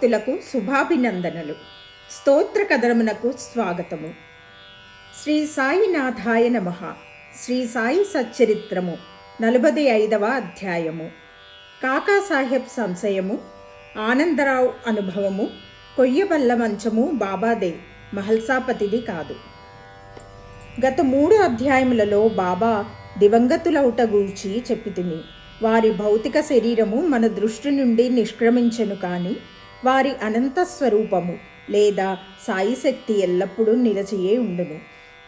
భక్తులకు శుభాభినందనలు. స్తోత్ర కథనమునకు స్వాగతము. శ్రీ సాయినాథాయ నమ. శ్రీ సాయి సచ్చరిత్రము నలభై ఐదవ అధ్యాయము. కాకాసాహెబ్ సంశయము ఆనందరావు అనుభవము కొయ్యబల్ల మంచము బాబాదే మహల్సాపతిది కాదు. గత మూడు అధ్యాయములలో బాబా దివంగతులౌట గూర్చి చెప్పితిని వారి భౌతిక శరీరము మన దృష్టి నుండి నిష్క్రమించను కానీ వారి అనంత స్వరూపము లేదా సాయి శక్తి ఎల్లప్పుడూ నిలచియే ఉండును.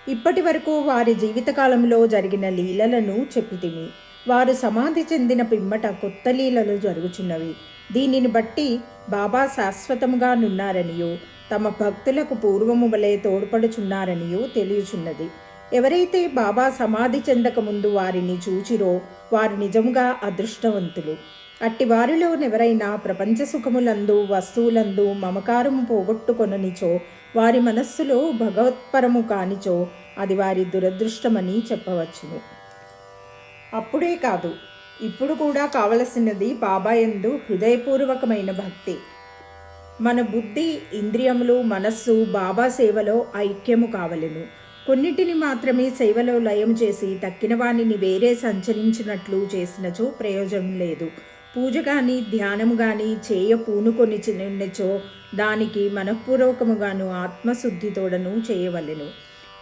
ఇప్పటి వరకు వారి జీవితకాలంలో జరిగిన లీలలను చెప్పితిమి. వారు సమాధి చెందిన పిమ్మట కొత్త లీలలు జరుగుచున్నవి. దీనిని బట్టి బాబా శాశ్వతముగా నున్నారనియో తమ భక్తులకు పూర్వము వలె తోడ్పడుచున్నారనియో తెలియచున్నది. ఎవరైతే బాబా సమాధి చెందక ముందు వారిని చూచిరో వారు నిజముగా అదృష్టవంతులు. అట్టి వారిలో ఎవరైనా ప్రపంచ సుఖములందు వస్తువులందు మమకారము పోగొట్టుకొననిచో వారి మనస్సులో భగవత్పరము కానిచో అది వారి దురదృష్టమని చెప్పవచ్చును. అప్పుడే కాదు ఇప్పుడు కూడా కావలసినది బాబాయందు హృదయపూర్వకమైన భక్తి. మన బుద్ధి ఇంద్రియములు మనస్సు బాబా సేవలో ఐక్యము కావలెను. కొన్నిటిని మాత్రమే సేవలో లయం చేసి తక్కిన వాణిని వేరే సంచరించినట్లు చేసినచో ప్రయోజనం లేదు. పూజ కానీ ధ్యానము కానీ చేయ పూనుకొని చిన్నచో దానికి మనఃపూర్వకముగాను ఆత్మశుద్ధితోడను చేయవలెను.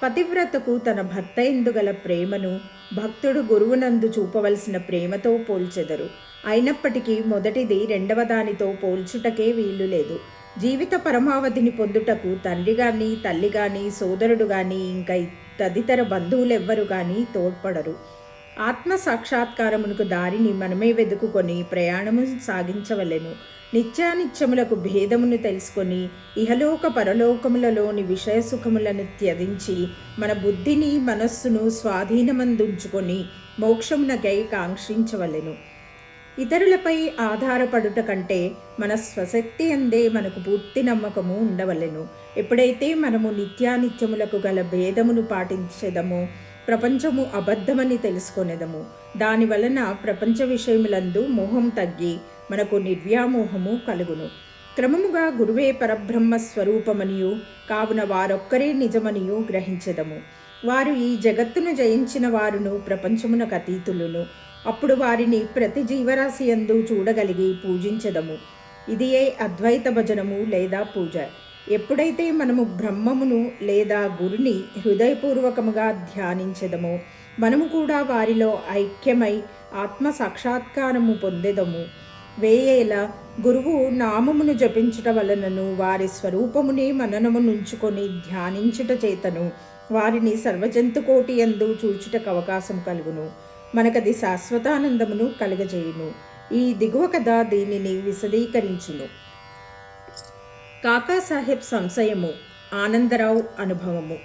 పతివ్రతకు తన భర్త ఎందుగల ప్రేమను భక్తుడు గురువునందు చూపవలసిన ప్రేమతో పోల్చెదరు. అయినప్పటికీ మొదటిది రెండవ దానితో పోల్చుటకే వీలు లేదు. జీవిత పరమావధిని పొందుటకు తండ్రి కానీ తల్లి కానీ సోదరుడు కానీ ఇంకా తదితర బంధువులెవ్వరు కానీ తోడ్పడరు. ఆత్మ సాక్షాత్కారమునకు దారిని మనమే వెతుకుకొని ప్రయాణము సాగించవలెను. నిత్యానిత్యములకు భేదమును తెలుసుకొని ఇహలోక పరలోకములలోని విషయ సుఖములను త్యజించి మన బుద్ధిని మనస్సును స్వాధీనమందుంచుకొని మోక్షమునకై కాంక్షించవలెను. ఇతరులపై ఆధారపడుట కంటే మన స్వశక్తి అందే మనకు పూర్తి నమ్మకము ఉండవలెను. ఎప్పుడైతే మనము నిత్యానిత్యములకు గల భేదమును పాటించేదమో ప్రపంచము అబద్ధమని తెలుసుకొనేదము. దాని వలన ప్రపంచ విషయములందు మోహం తగ్గి మనకు నిర్వ్యామోహము కలుగును. క్రమముగా గురువే పరబ్రహ్మ స్వరూపమనియు కావున వారొక్కరే నిజమనియు గ్రహించదము. వారు ఈ జగత్తును జయించిన వారును ప్రపంచమునకు అతీతులను. అప్పుడు వారిని ప్రతి జీవరాశి ఎందు చూడగలిగి పూజించదము. ఇది ఏ అద్వైత భజనము లేదా పూజ. ఎప్పుడైతే మనము బ్రహ్మమును లేదా గురుని హృదయపూర్వకముగా ధ్యానించదమో మనము కూడా వారిలో ఐక్యమై ఆత్మ సాక్షాత్కారము పొందెదము. వేయేల గురువు నామమును జపించుట వలనను వారి స్వరూపముని మననము నుంచుకొని ధ్యానించుట చేతను వారిని సర్వజంతుకోటి ఎందు చూచుటకు అవకాశం కలుగును. మనకది శాశ్వతానందమును కలుగజేయును. ఈ దిగువ కథ దీనిని విశదీకరించును. కాకాసాహెబ్ సంశయము ఆనందరావు అనుభవము.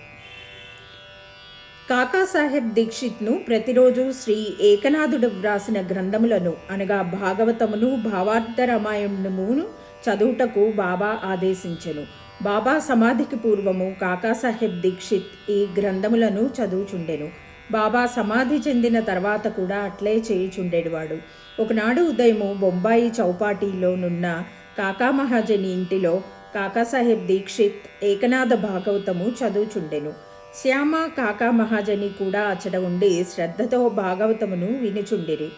కాకాసాహెబ్ దీక్షిత్ను ప్రతిరోజు శ్రీ ఏకనాథుడు వ్రాసిన గ్రంథములను అనగా భాగవతమును భావార్థ రామాయణమును చదువుటకు బాబా ఆదేశించెను. బాబా సమాధికి పూర్వము కాకాసాహెబ్ దీక్షిత్ ఈ గ్రంథములను చదువుచుండెను. బాబా సమాధి చెందిన తర్వాత కూడా అట్లే చేయుచుండేవాడు ఒకనాడు ఉదయము బొంబాయి చౌపాటీలోనున్న కాకా మహాజని ఇంటిలో కాకాసాహెబ్ దీక్షిత్ ఏకనాథ భాగవతము చదువుచుండెను. శ్యామ కాకా మహాజని కూడా అచట ఉండి శ్రద్ధతో భాగవతమును వినుచుండిరి.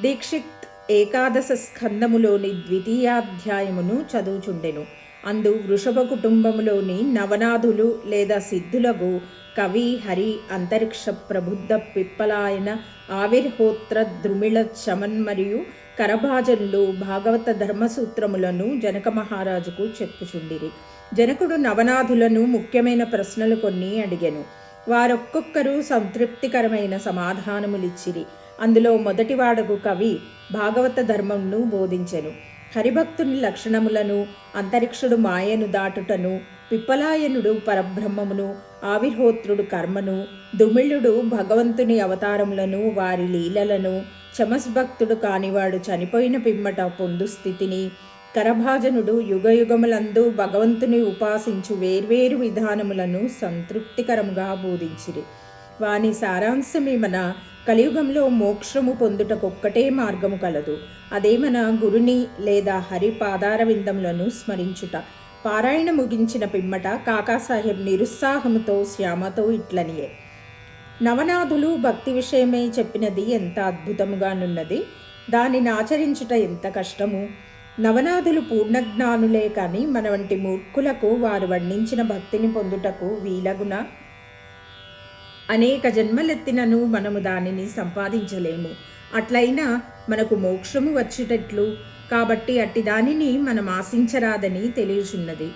దీక్షిత్ ఏకాదశ స్కందములోని ద్వితీయాధ్యాయమును చదువుచుండెను. అందు వృషభ కుటుంబములోని నవనాథులు లేదా సిద్ధులకు కవి హరి అంతరిక్ష ప్రబుద్ధ పిప్పలాయన ఆవిర్హోత్ర ద్రుమిళ చమన్ మరియు కరభాజనులు భాగవత ధర్మసూత్రములను జనక మహారాజుకు చెప్పుచుండిరి. జనకుడు నవనాథులను ముఖ్యమైన ప్రశ్నలు కొన్ని అడిగాను. వారొక్కొక్కరు సంతృప్తికరమైన సమాధానములిచ్చిరి. అందులో మొదటివాడకు కవి భాగవత ధర్మంను బోధించెను. హరిభక్తుని లక్షణములను అంతరిక్షుడు మాయను దాటుటను పిప్పలాయనుడు పరబ్రహ్మమును ఆవిర్హోత్రుడు కర్మను దుమిళుడు భగవంతుని అవతారములను వారి లీలలను చమస్భక్తుడు కానివాడు చనిపోయిన పిమ్మట పొందు స్థితిని కరభాజనుడు యుగయుగములందు భగవంతుని ఉపాసించు వేర్వేరు విధానములను సంతృప్తికరముగా బోధించిరి. వాని సారాంశమేమన కలియుగంలో మోక్షము పొందుటకొక్కటే మార్గము కలదు. అదే మన గురుని లేదా హరి పాదారవిందములను స్మరించుట. పారాయణ ముగించిన పిమ్మట కాకాసాహెబ్ నిరుత్సాహంతో శ్యామతో ఇట్లనియే. నవనాథులు భక్తి విషయమై చెప్పినది ఎంత అద్భుతముగానున్నది దానిని ఆచరించుట ఎంత కష్టము? నవనాథులు పూర్ణజ్ఞానులే కానీ మన వంటి మూర్ఖులకు వారు వర్ణించిన భక్తిని పొందుటకు వీలగున? అనేక జన్మలెత్తినను మనము దానిని సంపాదించలేము. అట్లయినా మనకు మోక్షము వచ్చేటట్లు కాబట్టి అట్టి దానిని మనం ఆశించరాదని తెలియచున్నది.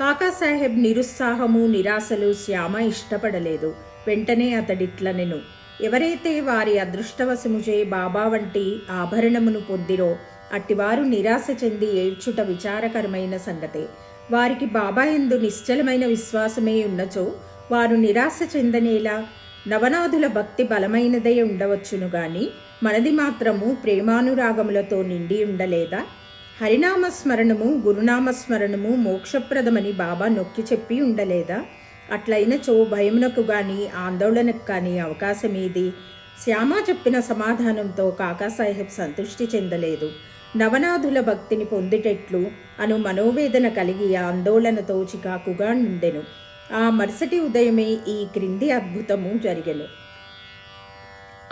కాకాసాహెబ్ నిరుత్సాహము నిరాశలు శ్యామ ఇష్టపడలేదు. వెంటనే అతడిట్లనెను ఎవరైతే వారి అదృష్టవశముచే బాబా వంటి ఆభరణమును పొందిరో అట్టివారు నిరాశ చెంది ఏడ్చుట విచారకరమైన సంగతే. వారికి బాబా ఎందు నిశ్చలమైన విశ్వాసమే ఉన్నచో వారు నిరాశ చెందనేలా నవనాథుల భక్తి బలమైనదే ఉండవచ్చును గాని మనది మాత్రము ప్రేమానురాగములతో నిండి ఉండలేదా? హరినామ స్మరణము గురునామ స్మరణము మోక్షప్రదమని బాబా నొక్కి చెప్పి ఉండలేదా? అట్లయినచో భయమునకు కానీ ఆందోళనకు కానీ అవకాశమేది? శ్యామ చెప్పిన సమాధానంతో కాకాసాహెబ్ సంతృష్టి చెందలేదు. నవనాథుల భక్తిని పొందిటట్లు అను మనోవేదన కలిగి ఆందోళనతో చికాకుగా నుండెను. ఆ మరుసటి ఉదయమే ఈ క్రింది అద్భుతము జరిగెను.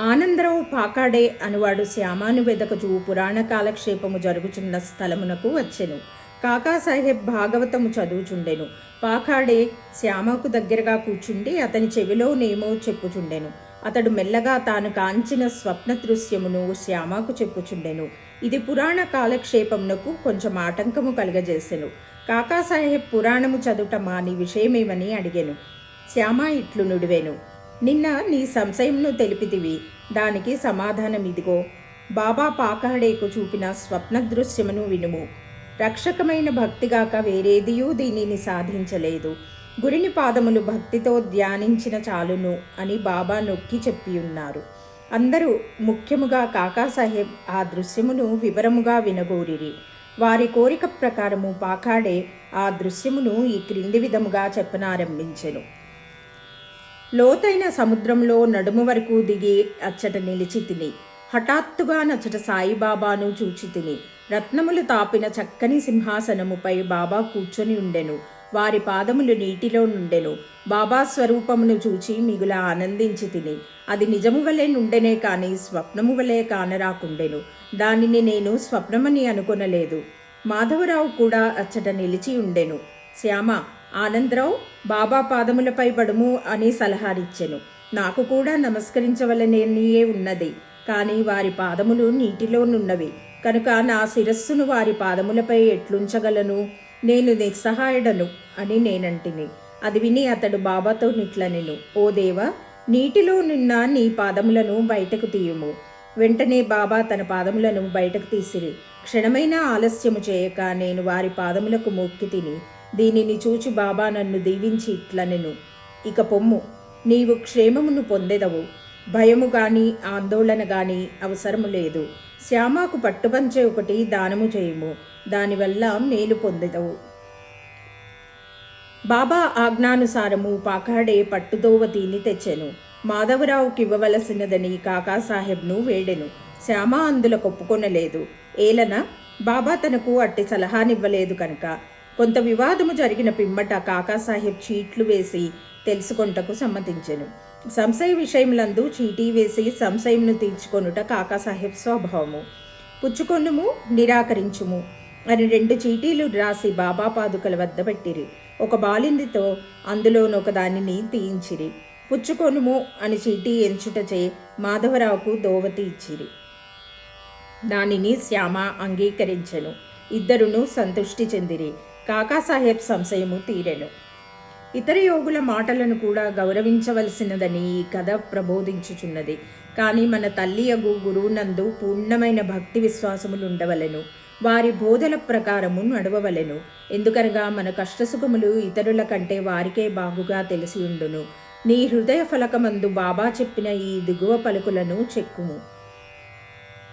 ఆనందరావు పాకాడే అనువాడు శ్యామాను వెదకచు పురాణ కాలక్షేపము జరుగుచున్న స్థలమునకు వచ్చెను. కాకాసాహెబ్ భాగవతము చదువుచుండెను. పాకాడే శ్యామకు దగ్గరగా కూర్చుండి అతని చెవిలోనేమో చెప్పుచుండెను. అతడు మెల్లగా తాను కాంచిన స్వప్న దృశ్యమును శ్యామకు చెప్పుచుండెను. ఇది పురాణ కాలక్షేపమునకు కొంచెం ఆటంకము కలుగజేసెను. కాకాసాహెబ్ పురాణము చదువుట మాని విషయమేమని అడిగాను. శ్యామ ఇట్లు నుడివేను. నిన్న నీ సంశయంను తెలిపితివి. దానికి సమాధానం ఇదిగో. బాబా పాకాడేకు చూపిన స్వప్న దృశ్యమును వినుము. రక్షకమైన భక్తిగాక వేరేదియూ దీనిని సాధించలేదు. గురిని పాదములు భక్తితో ధ్యానించిన చాలును అని బాబా నొక్కి చెప్పి ఉన్నారు అందరూ ముఖ్యముగా కాకాసాహెబ్ ఆ దృశ్యమును వివరముగా వినగోరిరి. వారి కోరిక ప్రకారము పాకాడే ఆ దృశ్యమును ఈ క్రింది విధముగా చెప్పనారంభించెను. లోతైన సముద్రంలో నడుము వరకు దిగి అచ్చట నిలిచి తిని హఠాత్తుగా నచ్చట సాయిబాబాను చూచి తిని రత్నములు తాపిన చక్కని సింహాసనముపై బాబా కూర్చొని ఉండెను. వారి పాదములు నీటిలో నుండెను. బాబా స్వరూపమును చూచి మిగుల ఆనందించి తిని అది నిజము వలె నుండెనే కాని స్వప్నము వలె కానరాకుండెను. దానిని నేను స్వప్నమని అనుకొనలేదు. మాధవరావు కూడా అచ్చట నిలిచి ఉండెను. శ్యామ ఆనందరావు బాబా పాదములపై పడుము అని సలహానిచ్చెను. నాకు కూడా నమస్కరించవలనేనియే ఉన్నది. కానీ వారి పాదములు నీటిలోనున్నవి కనుక నా శిరస్సును వారి పాదములపై ఎట్లుంచగలను? నేను నిస్సహాయుడను అని నేనంటిని. అది విని అతడు బాబాతో నిట్లనెను. ఓ దేవా నీటిలో నిన్న నీ పాదములను బయటకు తీయుము. వెంటనే బాబా తన పాదములను బయటకు తీసిరి. క్షణమైన ఆలస్యము చేయక నేను వారి పాదములకు మొక్కి తిని దీనిని చూచి బాబా నన్ను దీవించి ఇట్లనెను. ఇక పొమ్ము నీవు క్షేమమును పొందెదవు. భయము గాని ఆందోళన గాని అవసరము లేదు. శ్యామకు పట్టుపంచే ఒకటి దానము చేయము. దానివల్ల మేలు పొందెదవు. బాబా ఆజ్ఞానుసారము పాకాడే పట్టుదోవతీని తెచ్చెను. మాధవరావుకి ఇవ్వవలసినదని కాకాసాహెబ్ను వేడెను. శ్యామ అందులో కొప్పుకొనలేదు. ఏలన? బాబా తనకు అట్టి సలహానివ్వలేదు కనుక. కొంత వివాదము జరిగిన పిమ్మట కాకాసాహెబ్ చీట్లు వేసి తెలుసుకొనుటకు సమ్మతించెను. సంశయ విషయములందు చీటీ వేసి సంశయమును తీర్చుకొనుట కాకాసాహెబ్ స్వభావము. పుచ్చుకొనుము నిరాకరించుము అని రెండు చీటీలు రాసి బాబా పాదుకల వద్ద పెట్టిరి. ఒక బాలిందితో అందులోనొక దానిని తీయించిరి. పుచ్చుకొనుము అని చీటీ ఎంచుటచే మాధవరావుకు దోవతి ఇచ్చిరి. దానిని శ్యామ అంగీకరించెను. ఇద్దరును సంతృష్టి చెందిరి. కాకాసాహెబ్ సంశయము తీరెను. ఇతర యోగుల మాటలను కూడా గౌరవించవలసినదని ఈ కథ ప్రబోధించుచున్నది. కానీ మన తల్లి అగు గురువునందు పూర్ణమైన భక్తి విశ్వాసములు ఉండవలెను వారి బోధల ప్రకారము నడవవలెను. ఎందుకనగా మన కష్టసుఖములు ఇతరుల కంటే వారికే బాగుగా తెలిసి ఉండును నీ హృదయ ఫలకమందు బాబా చెప్పిన ఈ దిగువ పలుకులను చెక్కుము.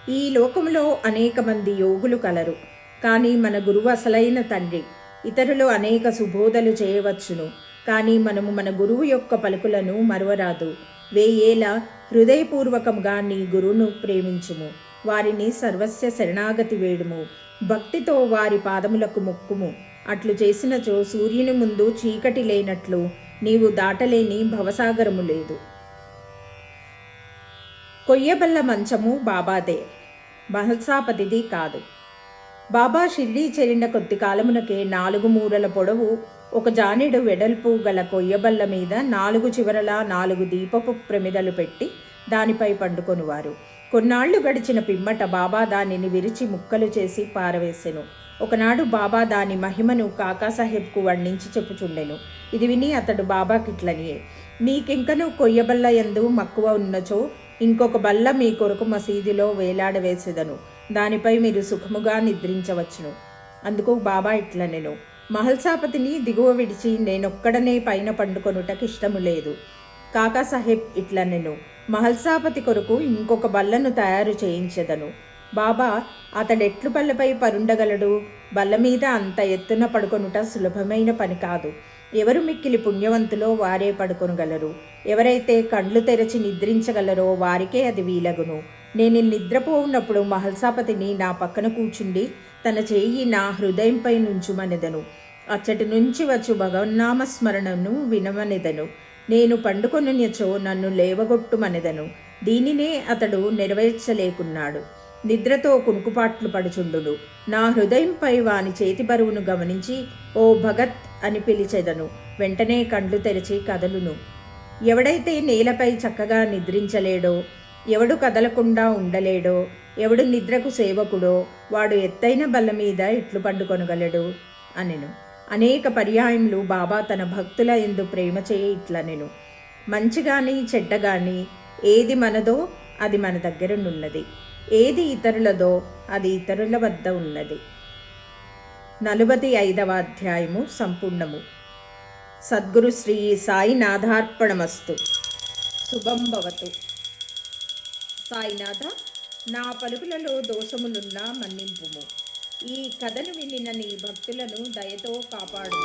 ఈ లోకంలో అనేక మంది యోగులు కలరు. కానీ మన గురువు అసలైన తండ్రి. ఇతరులు అనేక సుబోధలు చేయవచ్చును కానీ మనము మన గురువు యొక్క పలుకులను మరువరాదు. వేయేల హృదయపూర్వకంగా నీ గురువును ప్రేమించుము వారిని సర్వస్య శరణాగతి వేడుము. భక్తితో వారి పాదములకు మొక్కుము. అట్లు చేసినచో సూర్యుని ముందు చీకటి లేనట్లు నీవు దాటలేని భవసాగరము లేదు. కొయ్యబల్ల మంచము బాబాదే. మహల్సాపతిది కాదు. బాబా షిర్డీ చేరిన కొద్ది కాలమునకే నాలుగు మూరల పొడవు ఒక జానెడు వెడల్పు గల కొయ్యబల్ల మీద నాలుగు చివరల నాలుగు దీపపు ప్రమిదలు పెట్టి దానిపై పండుకొనివారు. కొన్నాళ్ళు గడిచిన పిమ్మట బాబా దానిని విరిచి ముక్కలు చేసి పారవేసెను. ఒకనాడు బాబా దాని మహిమను కాకాసాహెబ్కు వర్ణించి చెప్పుచుండెను. ఇది విని అతడు బాబాకిట్లనియే మీకింకను కొయ్యబల్ల ఎందు మక్కువ ఉన్నచో ఇంకొక బల్ల మీ కొరకు మసీదులో వేలాడవేసెదను. దానిపై మీరు సుఖముగా నిద్రించవచ్చును. అందుకు బాబా ఇట్ల నేను మహల్సాపతిని దిగువ విడిచి నేనొక్కడనే పైన పండుకొనుటకు ఇష్టము లేదు. కాకాసాహెబ్ ఇట్లనెను మహల్సాపతి కొరకు ఇంకొక బల్లను తయారు చేయించదను. బాబా అతడెట్లు బల్లపై పరుండగలడు? బల్ల మీద అంత ఎత్తున పడుకొనుట సులభమైన పని కాదు. ఎవరు మిక్కిలి పుణ్యవంతులో వారే పడుకొనగలరు? ఎవరైతే కండ్లు తెరచి నిద్రించగలరో వారికే అది వీలగును. నేను నిద్రపోవున్నప్పుడు మహల్సాపతిని నా పక్కన కూర్చుండి తన చేయి నా హృదయంపై నుంచుమనెదను. అచ్చటి నుంచి వచ్చు భగవన్నామస్మరణను వినమనెదను. నేను పండుకొనుచో నన్ను లేవగొట్టుమనెదను. దీనినే అతడు నెరవేర్చలేకున్నాడు. నిద్రతో కునుకుపాట్లు పడుచుండును. నా హృదయంపై వాని చేతి బరువును గమనించి ఓ భగత్ అని పిలిచెదను. వెంటనే కండ్లు తెరిచి కదలును. ఎవడైతే నేలపై చక్కగా నిద్రించలేడో ఎవడు కదలకుండా ఉండలేడో ఎవడు నిద్రకు సేవకుడో వాడు ఎత్తైన బల్ల మీద ఇట్లు పండుకొనగలడు అనెను. అనేక పర్యాయములు బాబా తన భక్తుల ఎందు ప్రేమ చేయి ఇట్లనెను. మంచి గాని చెడ్డ కానీ ఏది మనదో అది మన దగ్గరనున్నది. ఏది ఇతరులదో అది ఇతరుల వద్ద ఉన్నది. నలభై ఐదవ అధ్యాయము సంపూర్ణము. సద్గురు శ్రీ సాయినాథార్పణమస్తు. శుభం భవతు. సాయినాథ నా పలుకులలో దోషములున్నా మన్నింపుము. ఈ కథను వినిన నీ భక్తులను దయతో కాపాడు.